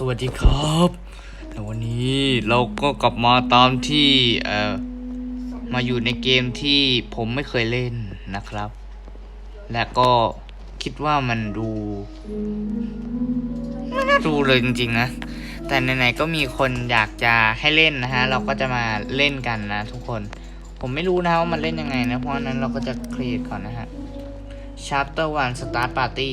สวัสดีครับ แต่วันนี้เราก็กลับมาตามที่เอ่อมาอยู่ในเกมที่ผมไม่เคยเล่นนะครับ และก็คิดว่ามันดูไม่น่าดูเลยจริงๆนะ แต่ไหนๆก็มีคนอยากจะให้เล่นนะฮะ เราก็จะมาเล่นกันนะทุกคน ผมไม่รู้นะว่ามันเล่นยังไงนะ เพราะนั้นเราก็จะเครีเอทก่อนนะฮะ chapter 1 start party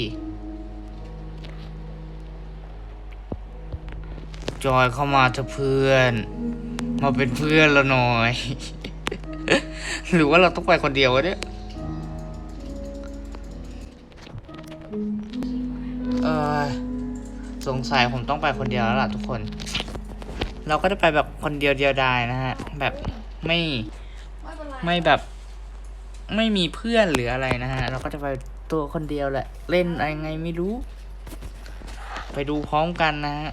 จอยเข้ามาเถอะเพื่อน มาเป็นเพื่อนเราหน่อย หรือว่าเราต้องไปคนเดียววะเนี่ยเออสงสัยผมต้องไปคนเดียวแล้วล่ะทุกคน เราก็จะไปแบบคนเดียวเดียวดายนะฮะ แบบไม่ไม่เป็นไรไม่แบบ ไม่มีเพื่อนหรืออะไรนะฮะ เราก็จะไปตัวคนเดียวแหละ เล่นอะไรไงไม่รู้ ไปดูพร้อมกันนะฮะ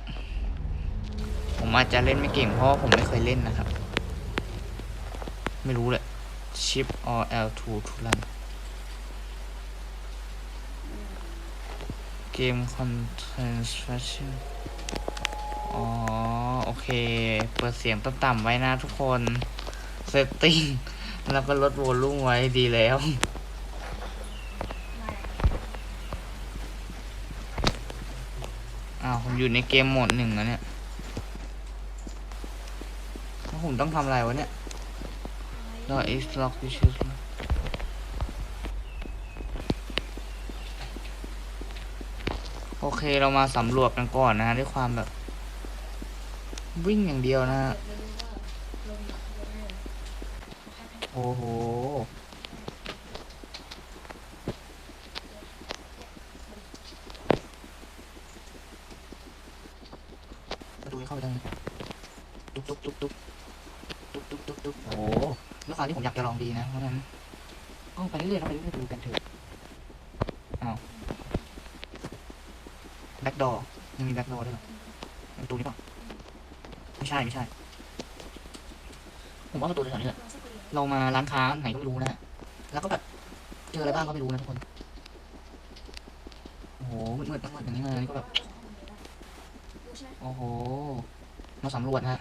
ผมอาจจะเล่นไม่เก่งเพราะผมไม่เคยเล่นนะครับ ไม่รู้แหละ Shift or L2 to run เกม content special อ๋อ โอเค เปิดเสียงต่ำๆไว้นะทุกคน setting แล้วก็ลดโวลูมไว้ดีแล้วอ้าวผมอยู่ในเกมโหมดหนึ่งแล้วเนี่ย ผมต้องทำอะไรวะเนี่ยรอ is lock issues โอเคเรามาสำรวจกันก่อนนะฮะด้วยความแบบ วิ่งอย่างเดียวนะฮะโอ้โหประตูนี้เข้าไปได้ไหมตุ๊บตุ๊บตุ๊บตุ๊บ โอ้โหด้วควาที่ผมอยากจะลองดีนะเพราะฉะนั้นก็ไปเรื่อยๆเราไปเรื่อยๆดูกันเถอะอ้าวแบ็กดอร์ยังมีแบ็กดอร์ด้วยเหรอประตูนี้เปล่าไม่ใช่ไม่ใช่ ผมว่าประตูแถวนี้แหละเรามาร้านค้าไหนก็ไม่รู้นะแล้วก็แบบเจออะไรบ้างก็ไม่รู้นะทุกคนโอ้โหมืดๆมืดอย่างนี้มานี่ก็แบบโอ้โหมาสำรวจนะฮะ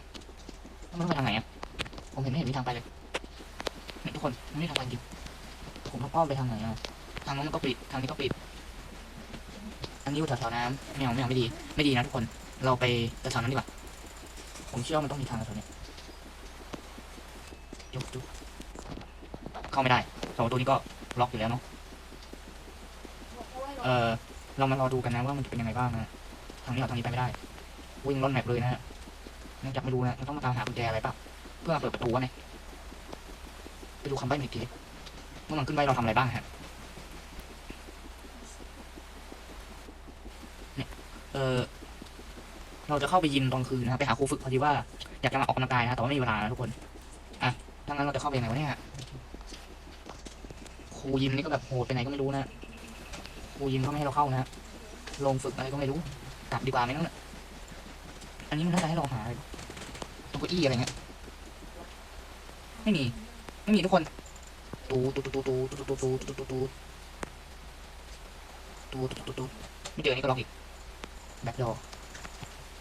แล้วมันต้องไปทางไหนอะ ผมเห็นไม่เห็นมีทางไปเลยเนี่ยทุกคนไม่มีทางไปจริงผมต้องอ้อมไปทางไหนอะทางนู้นมันก็ปิดทางนี้ก็ปิดอันนี้อยู่แถวๆน้ำไม่เอาไม่เอาไม่ดี ไม่ดีนะทุกคน เราไปแถวๆนั้นดีกว่าผมเชื่อว่ามันต้องมีทางแถวๆนี้จุ๊บจุ๊บเข้าไม่ได้สองประตูนี้ก็ล็อกอยู่แล้วเนาะเออเรามารอดูกันนะว่ามันจะเป็นยังไงบ้างนะทางนี้เอาทางนี้ไปไม่ได้ วิ่งล้นแมปเลยนะฮะเนื่องจากไม่รู้นะเราต้องมาตามหากุญแจอะไรปะ เพื่อเปิดประตูวะเนี่ยไปดูคำใบ้เมื่อกี้ว่ามันขึ้นใบ้เราทำอะไรบ้างฮะเนี่ยเออเราจะเข้าไปยิมตอนคืนนะครับไปหาครูฝึกพอดีว่าอยากจะมาออกกำลังกายนะแต่ว่าไม่มีเวลานะทุกคนอะถ้างั้นเราจะเข้าไปยังไงวะเนี่ยครูยิมนี่ก็แบบโหดไปไหนก็ไม่รู้นะครูยิมเขาไม่ให้เราเข้านะลงฝึกอะไรก็ไม่รู้กลับดีกว่าไหมนั่นน่ะอันนี้มันน่าจะให้เราหาตรงเก้าอี้อะไรเงี้ย ไม่มี ไม่มีทุกคนตูตูตูตูตูตูตูตูตูตูตูตูตูตูไม่เจอนี่ก็ล็อกอีกแบ็คดอร์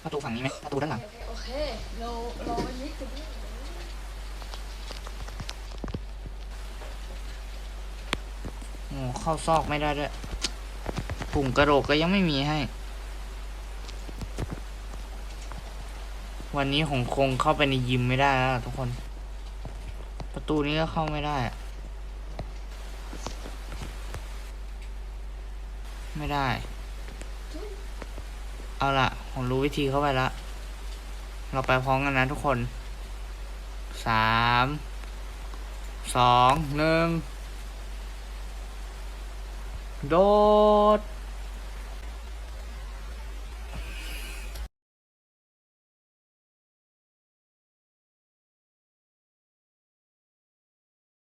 ประตูฝั่งนี้ไหมประตูด้านหลังโอเคเราเราวันนี้ถึงโอ้เข้าซอกไม่ได้ด้วยปุ่มกระโดดก็ยังไม่มีให้ วันนี้ผมคงเข้าไปในยิมไม่ได้แล้วล่ะทุกคน ประตูนี้ก็เข้าไม่ได้ ไม่ได้ เอาละผมรู้วิธีเข้าไปละ เราไปพร้อมกันนะทุกคนสามสองหนึ่งโดด